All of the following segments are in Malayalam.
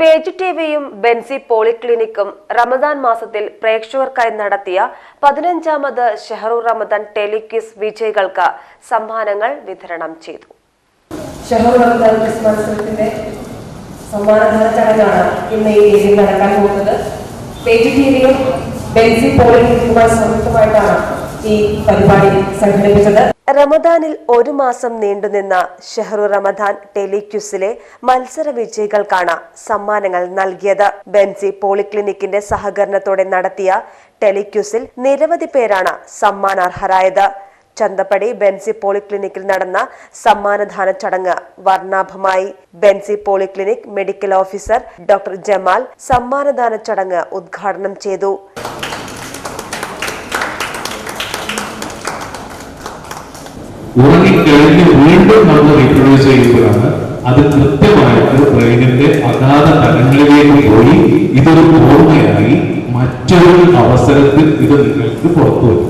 പേജ് ടിവിയും ബെൻസി പോളിക്ലിനിക്കും റമദാൻ മാസത്തിൽ പ്രേക്ഷകർക്കായി നടത്തിയ പതിനഞ്ചാമത് ഷെഹറു റമദാൻ ടെലിക്വിസ് വിജയികൾക്ക് സമ്മാനങ്ങൾ വിതരണം ചെയ്തു. ഷഹർ റമദാൻ സമ്മാനദാന ചടങ്ങാണ് ഇന്ന് ഈ രീതിയിൽ നടക്കാൻ പോകുന്നത്. പേജ് ടിവിയും ബെൻസി പോളിക്ലിനിക്കുമായി സംയുക്തമായിട്ടാണ് പരിപാടി സംഘടിപ്പിച്ചത്. റമദാനിൽ ഒരു മാസം നീണ്ടുനിന്ന ഷെഹ്റു റമദാൻ ടെലിക്യൂസിലെ മത്സര വിജയികൾക്കാണ് സമ്മാനങ്ങൾ നൽകിയത്. ബെൻസി പോളിക്ലിനിക്കിന്റെ സഹകരണത്തോടെ നടത്തിയ ടെലിക്യൂസിൽ നിരവധി പേരാണ് സമ്മാനാർഹരായത്. ചന്തപ്പടി ബെൻസി പോളിക്ലിനിക്കിൽ നടന്ന സമ്മാനദാന ചടങ്ങ് വർണാഭമായി. Bensy polyclinic medical officer doctor Jamal സമ്മാനദാന ചടങ്ങ് ഉദ്ഘാടനം ചെയ്തു. ഉറങ്ങിക്കഴിഞ്ഞ് വീണ്ടും നമ്മൾ റീപ്രൊഡ്യൂസ് ചെയ്യുമ്പോഴാണ് അത് കൃത്യമായിട്ട് ബ്രെയിനിന്റെ അഗാധ തലങ്ങളിലേക്ക് പോയി ഇതൊരു ഓർമ്മയായി മറ്റൊരു അവസരത്തിൽ ഇത് നിങ്ങൾക്ക് പുറത്തു വരും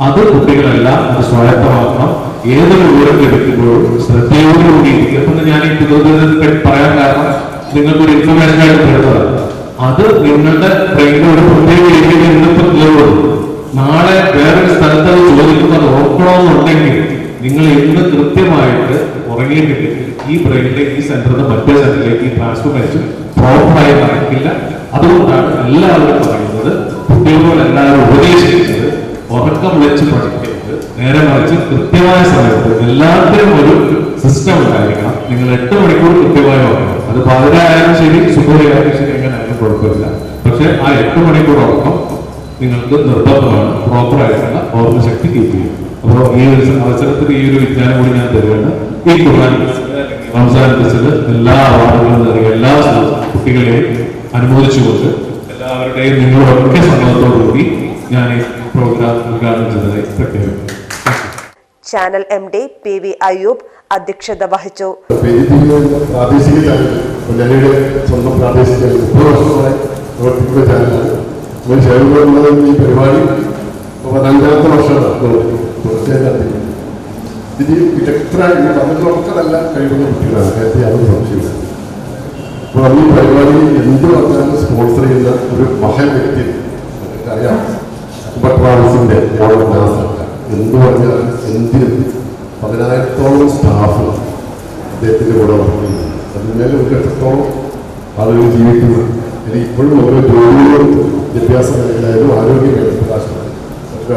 അത് കുട്ടികളെല്ലാം അത് സ്വായത്തമാക്കണം. ഏതൊരു വിവരം ലഭിക്കുമ്പോഴും ശ്രദ്ധയോടുകൂടി ഇരിക്കുമെന്ന് ഞാൻ ഈ തിരുവനന്തപുരത്തെ പറയാൻ കാരണം നിങ്ങൾക്കൊരു ഇൻഫർമേഷൻ ആയിട്ട് തരുന്നതാണ് അത് നിങ്ങളുടെ ബ്രെയിനിൽ ഒരു പ്രത്യേക രീതിയിൽ ഇന്നിപ്പം നാളെ വേറൊരു സ്ഥലത്ത് ചോദിക്കുന്നത് ഓർക്കണമെന്നുണ്ടെങ്കിൽ നിങ്ങൾ ഇന്ന് കൃത്യമായിട്ട് ഉറങ്ങിയിട്ടില്ലെങ്കിൽ ഈ ബ്രെയിനിലെ ഈ സെന്ററിൽ മറ്റേ സെന്ററിലേക്ക് ഈ ട്രാൻസ്ഫോർമേഷൻ പ്രോപ്പറായി നടക്കില്ല അതുകൊണ്ടാണ് എല്ലാവരും പറയുന്നത് കുട്ടികളോട് എല്ലാവരും ഉപദേശിക്കുന്നത് ഉറക്കം വെച്ച് പഠിക്കരുത് നേരെ മറിച്ച് കൃത്യമായ സമയത്ത് എല്ലാത്തിനും ഒരു സിസ്റ്റം ഉണ്ടായിരിക്കണം. നിങ്ങൾ എട്ട് മണിക്കൂർ കൃത്യമായി ഉറക്കണം അത് പതിനായാലും ശരി സുഖമായാലും ശരി എങ്ങനെയായാലും കുഴപ്പമില്ല. പക്ഷെ ആ എട്ട് മണിക്കൂർ ഉറക്കം നിങ്ങൾക്ക് നിർബന്ധമാണ്. പ്രോപ്പറായിട്ടുള്ള ഓർമ്മശക്തി കീപ്പ് അപ്പോൾ ഈ ഒരു അവസരത്തിൽ ഈ ഒരു വിജ്ഞാനം കൂടി ഞാൻ തരുകയാണ്. ഈ ഖുർആൻ സംസാരിപ്പിച്ചത് എല്ലാ അവാർഡുകളും നൽകിയ എല്ലാ കുട്ടികളെയും അനുമോദിച്ചുകൊണ്ട് എല്ലാവരുടെയും നിങ്ങളൊക്കെ സമ്മതത്തോടുകൂടി ഞാൻ ഈ പ്രോഗ്രാം ഉദ്ഘാടനം ചെയ്തതായി പ്രത്യേകം channel M D P V Ayyub അധ്യക്ഷത വഹിച്ചു. പ്രാദേശിക ചാനൽ സ്വന്തം പ്രാദേശിക ചാനൽ മുപ്പത് വർഷമായി പ്രവർത്തിക്കുന്ന ചാനലാണ്. നമ്മൾ ചേർന്നുള്ളത് ഈ പരിപാടി പതിനഞ്ചാമത്തെ വർഷമാണ്. ഇതിൽ വിദഗ്ധരായി നല്ല കഴിവുള്ള കുട്ടികളാണ്. നേരത്തെ യാതൊരു സംശയമില്ല. അപ്പോൾ നമ്മൾ പരിപാടി എന്ത് പറഞ്ഞാലും സ്പോൺസർ ചെയ്യുന്ന ഒരു മഹൽ വ്യക്തി നമുക്കറിയാം. അക്ബർ ട്രാവൽസിന്റെ എന്ത് പറഞ്ഞാലും എന്തിനും പതിനായിരത്തോളം സ്റ്റാഫ് അദ്ദേഹത്തിന്റെ കൂടെ വർക്ക് ചെയ്യുന്നു അതിന്മേലെ ഒരു ലക്ഷത്തോളം ആളുകൾ ജീവിക്കുന്നു. അല്ലെങ്കിൽ ഇപ്പോഴും ഓരോ ജോലികളും വിദ്യാഭ്യാസ മേഖലയിലും ആരോഗ്യ മേഖല ആശുപത്രി മറ്റു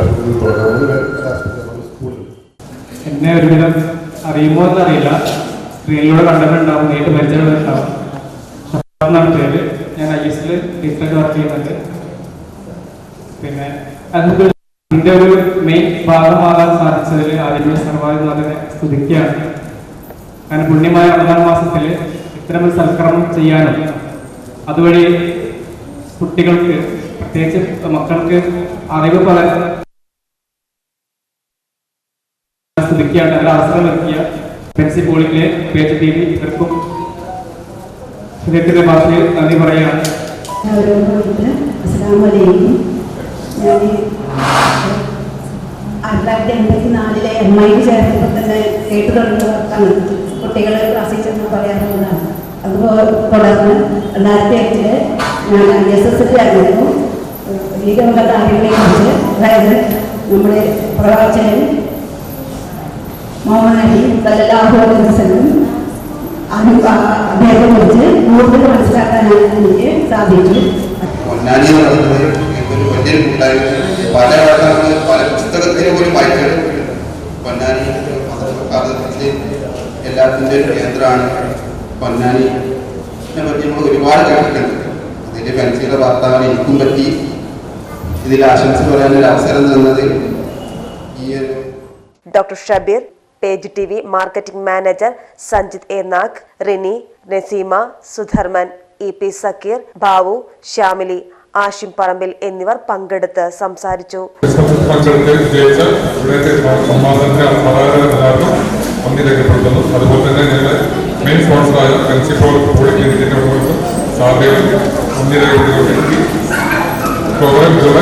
എന്നെ ഒരുവിധം അറിയുമോ എന്നറിയില്ല. സ്ക്രീനിലൂടെ കണ്ടിട്ടുണ്ടാവും നേരിട്ട് പരിചയമുണ്ടാവും പേര് ഞാൻ ഐ എസ് ടീച്ചറായിട്ട് വർക്ക് ചെയ്യുന്നുണ്ട്. പിന്നെ അതിന്റെ ഒരു മെയിൻ ഭാഗമാകാൻ സാധിച്ചതിൽ ആദ്യമേ സർവാധിനാഥനെ സ്തുതിക്കുകയാണ്. കാരണം പുണ്യമായ റമദാൻ മാസത്തിൽ ഇത്തരം സൽക്രമം ചെയ്യാനും അതുവഴി കുട്ടികൾക്ക് പ്രത്യേകിച്ച് മക്കൾക്ക് അറിവ് പകരാൻ സ്തുതിക്കുകയാണ് അല്ല അവസരം നൽകിയ പെൻസി പോളിംഗിലെ പേജ് ടി വി ഇവർക്കും ഹൃദയത്തിന്റെ ഭാഷയിൽ നന്ദി പറയുകയാണ്. ആയിരത്തി തൊള്ളായിരത്തി എൺപത്തി നാലിലെ എം ഐ ചേർന്നപ്പോൾ തന്നെ കേട്ടു കുട്ടികളെ ക്ലാസ്സിൽ ചെന്ന് പറയാറുള്ളതാണ്. അതുപോലെ തുടർന്ന് രണ്ടായിരത്തി അഞ്ചിൽ ഞാൻ ഐ എസ് എസ് ആയിരുന്നു. ഈ രംഗ കാര്യങ്ങളെക്കുറിച്ച് അതായത് നമ്മുടെ പ്രവാചകൻ മുഹമ്മദ് അലി സല്ലല്ലാഹു അലൈഹി വസല്ലം അദ്ദേഹത്തെ കുറിച്ച് കൂടുതൽ മനസ്സിലാക്കാനാണ് എനിക്ക് സാധിച്ചു പല പല പുസ്തകത്തിന് പോലും പൊന്നാനി എല്ലാത്തിന്റെ ഒരു കേന്ദ്രമാണ് പൊന്നാനി. പറ്റി നമ്മൾ ഒരുപാട് കേട്ടിട്ടുണ്ട്. അതിന്റെ ഫെൻസിയുടെ ഭർത്താവിന് എനിക്കും പറ്റി. ഇതിൽ ആശംസ പറയാനൊരു അവസരം തന്നത് ഈ ഒരു doctor Shabeer Page T V marketing manager Sanjith A. Nag Rini Naseema Sudharman E. P. Zakir Bavu Shyamili Ashim Parambil എന്നിവർ പങ്കെടുത്ത് സംസാരിച്ചു. അതുപോലെ തന്നെ ഞങ്ങളുടെ മെയിൻ പ്രോഗ്രാം ഇതോടെ